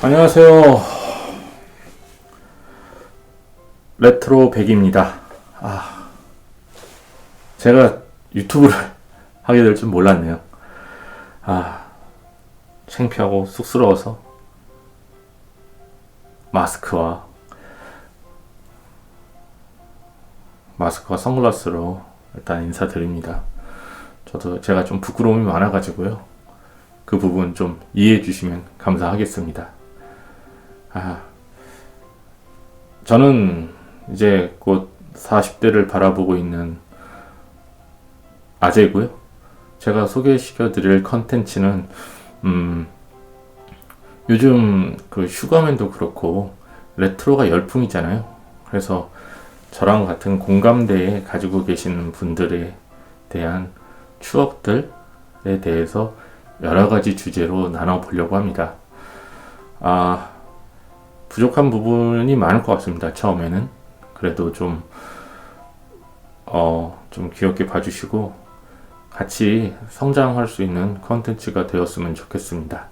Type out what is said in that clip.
안녕하세요. 레트로 백입니다. 아, 제가 유튜브를 하게 될 줄 몰랐네요. 아, 창피하고 쑥스러워서 마스크와 마스크와 선글라스로 일단 인사드립니다. 저도 제가 좀 부끄러움이 많아가지고요. 그 부분 좀 이해해 주시면 감사하겠습니다. 아, 저는 이제 곧 40대를 바라보고 있는 아재고요. 제가 소개시켜 드릴 컨텐츠는 음, 요즘 그 슈가맨도 그렇고 레트로가 열풍이잖아요. 그래서 저랑 같은 공감대에 가지고 계시는 분들에 대한 추억들에 대해서 여러 가지 주제로 나눠보려고 합니다. 아, 부족한 부분이 많을 것 같습니다. 처음에는. 그래도 좀, 어, 좀 귀엽게 봐주시고, 같이 성장할 수 있는 컨텐츠가 되었으면 좋겠습니다.